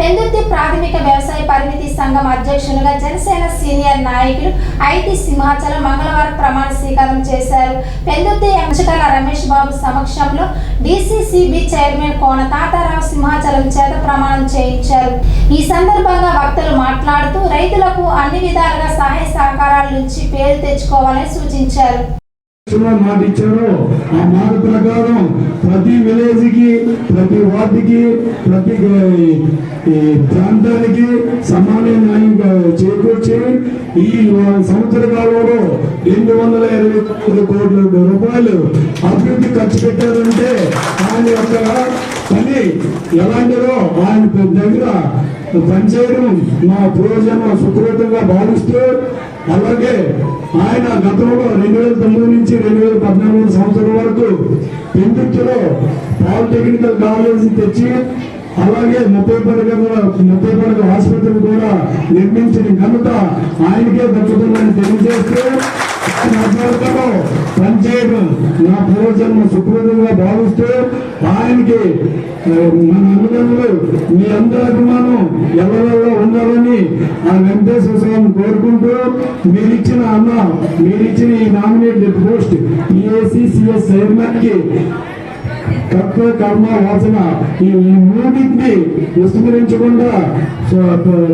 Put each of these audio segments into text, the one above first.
పెందుర్తి ప్రాథమిక వ్యవసాయ పరిమితి సంఘం అధ్యక్షులుగా జనసేన సీనియర్ నాయకులు ఐటి సింహాచలం మంగళవారం ప్రమాణ స్వీకారం చేశారు. పెందుర్తి ఎంచకాల రమేష్ బాబు సమక్షంలో డిసిసిబి చైర్మన్ కోన తాతారావు సింహాచలం చేత ప్రమాణం చేయించారు. ఈ సందర్భంగా వక్తలు మాట్లాడుతూ రైతులకు అన్ని విధాలుగా సహాయ సహకారాల నుంచి పేరు తెచ్చుకోవాలని సూచించారు. మాట ఇచ్చారో ఆ మాట ప్రకారం ప్రతి విలేజ్కి ప్రతి వార్డుకి ప్రతి ప్రాంతానికి సమాన న్యాయం చేకూర్చి ఈ సంవత్సర కాలంలో రెండు వందల ఇరవై కోట్ల రూపాయలు అభివృద్ధి ఖర్చు పెట్టారంటే ఆయన యొక్క ఎలాంటిదో ఆయన దగ్గర పనిచేయడం మా ప్రయోజనం సుకృతంగా భావిస్తూ అలాగే ఆయన గతంలో రెండు వేల తొమ్మిది నుంచి రెండు వేల పద్నాలుగు సంవత్సరం వరకు పెందుర్తిలో పాలిటెక్నికల్ కాలేజీ తెచ్చి అలాగే ముప్పై పడగల ముప్పై పడగ ఆసుపత్రి కూడా నిర్మించిన ఘనత ఆయనకే దక్కుతుందని తెలియజేస్తూ ఆయన పూర్వజన్మ సుకృతంగా భావిస్తూ ఆయనకి మన అన్నదమ్ములు మీ అందరి అభిమానం ఎవరెవరో ఉండాలని ఆ వెంకటేశ్వర స్వామిని కోరుకుంటూ మీరిచ్చిన అన్న మీరిచ్చిన ఈ నామినేటెడ్ పోస్ట్ పిఏసిసిఎస్ చైర్మన్కి కర్త కర్మ వాసన ఈ మూడింటిని విస్మరించకుండా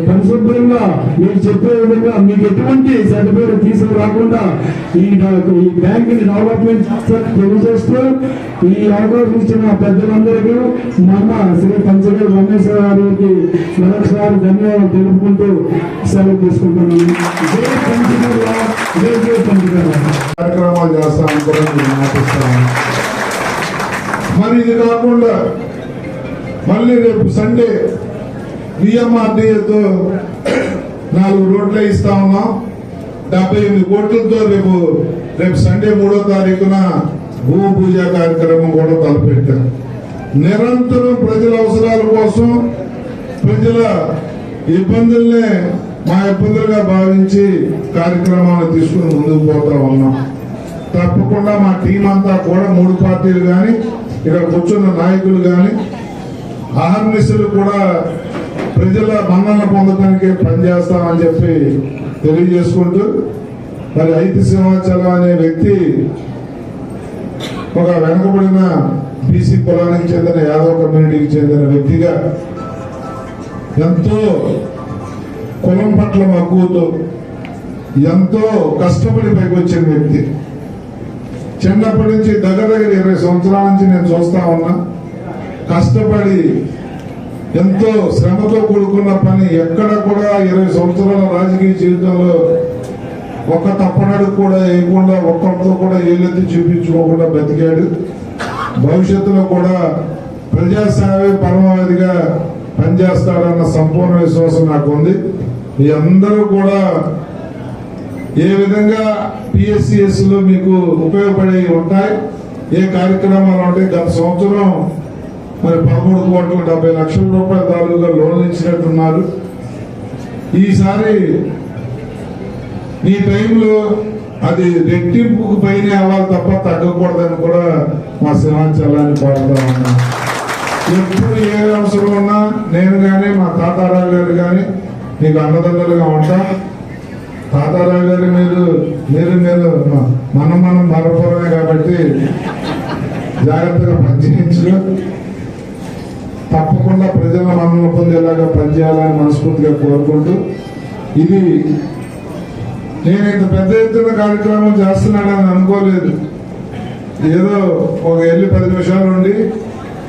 పరిశుభ్రంగా మీరు చెప్పే విధంగా మీకు ఎటువంటి సర్టిఫికేట్ తీసుకురాకుండా ఈ ఈ బ్యాంక్ని డెవలప్మెంట్ చేస్తారని తెలియజేస్తూ ఈ అవకాశం ఇచ్చిన పెద్దలందరికీ మన శ్రీ పంచగల్ రమేశ్వర గారికి మరొకసారి ధన్యవాదాలు తెలుపుకుంటూ సెలవు తీసుకుంటున్నాను. కార్యక్రమాలు చేస్తామని కూడా నేను మరి ఇది కాకుండా మళ్ళీ రేపు సండే విఎంఆర్డీఏతో నాలుగు రోడ్లే ఇస్తా ఉన్నాం. డెబ్బై ఎనిమిది కోట్లతో రేపు రేపు సండే మూడో తారీఖున భూమి పూజ కార్యక్రమం కూడా తలపెట్టాం. నిరంతరం ప్రజల అవసరాల కోసం ప్రజల ఇబ్బందుల్నే మా ఇబ్బందులుగా భావించి కార్యక్రమాలు తీసుకుని ముందుకు పోతా ఉన్నాం. తప్పకుండా మా టీం అంతా కూడా మూడు పార్టీలు కానీ ఇక్కడ కూర్చున్న నాయకులు కానీ అహర్నిశలు కూడా ప్రజల మన్నన పొందడానికి పనిచేస్తామని చెప్పి తెలియజేసుకుంటూ మరి ఐతి సింహాచలం అనే వ్యక్తి ఒక వెనుకబడిన బీసీ కులానికి చెందిన యాదవ కమ్యూనిటీకి చెందిన వ్యక్తిగా ఎంతో కులం పట్ల మక్కువతో ఎంతో కష్టపడి పైకి వచ్చిన వ్యక్తి. చిన్నప్పటి నుంచి దగ్గర దగ్గర సంవత్సరాల నుంచి నేను చూస్తా ఉన్నా. కష్టపడి ఎంతో శ్రమతో కూడుకున్న పని ఎక్కడ కూడా ఇరవై సంవత్సరాల రాజకీయ జీవితంలో ఒక్క తప్పనడు కూడా వేయకుండా ఒక్కరితో కూడా ఏలెత్తి చూపించుకోకుండా బతికాడు. భవిష్యత్తులో కూడా ప్రజాసేవే పరమావధిగా పనిచేస్తాడన్న సంపూర్ణ విశ్వాసం నాకు ఉంది మీ అందరూ కూడా ఏ విధంగా పిఎస్సిఎస్లో మీకు ఉపయోగపడే ఉంటాయి? ఏ కార్యక్రమాలు అంటే గత సంవత్సరం మరి పదమూడు కోట్ల డెబ్బై లక్షల రూపాయల దారులుగా లోన్లు ఇచ్చినట్టున్నారు. ఈసారి ఈ టైంలో అది రెట్టింపుకు పైన అవ్వాలి తప్ప తగ్గకూడదని కూడా మా సింహాచలాన్ని కోరుతా ఉన్నా. ఎప్పుడు ఏ అవసరం ఉన్నా నేను కానీ మా తాతారావు గారు కానీ నీకు అన్నదండలుగా ఉంటాం. తాతారావు గారు మీరు మీరు మీరు మనం మనం మరపరమే కాబట్టి జాగ్రత్తగా పనిచేయించు తప్పకుండా ప్రజల మన్నలు పొందేలాగా పనిచేయాలని మనస్ఫూర్తిగా కోరుకుంటూ ఇది నేను ఇంత పెద్ద ఎత్తున కార్యక్రమం చేస్తున్నాడని అనుకోలేదు. ఏదో ఒక వెళ్ళి పది నిమిషాలు ఉండి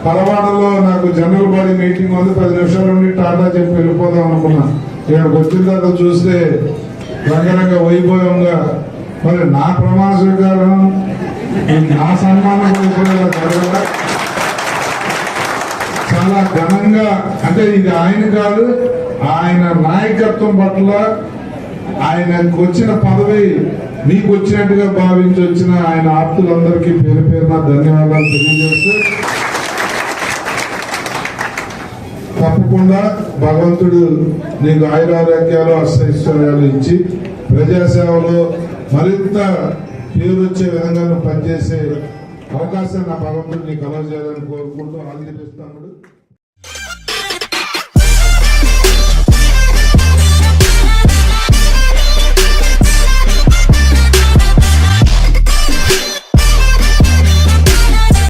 పరవాడలో నాకు జనరల్ బాడీ మీటింగ్ ఉంది పది నిమిషాలు ఉండి టాటా చెప్పి వెళ్ళిపోదాం అనుకున్నా. ఇక్కడికి వచ్చిన తర్వాత చూస్తే రంగరంగ వైభవంగా మరి నా ప్రమాణ స్వీకారం నా సన్మానం కూడా జరగాల చాలా ఘనంగా అంటే ఇది ఆయన కాదు ఆయన నాయకత్వం పట్ల ఆయనకు వచ్చిన పదవి మీకు వచ్చినట్టుగా భావించి వచ్చిన ఆయన ఆప్తులందరికీ పేరు పేరున ధన్యవాదాలు తెలియజేస్తూ తప్పకుండా భగవంతుడు నీకు ఆయురారోగ్యాలు అష్టైశ్వర్యాలు ఇచ్చి ప్రజాసేవలో మరింత పేరు వచ్చే విధంగా నువ్వు పనిచేసే అవకాశం నా భగవంతుడు నీకు కలగజేయాలని కోరుకుంటూ ఆంధ్రప్రదేశ్ తమ్ముడు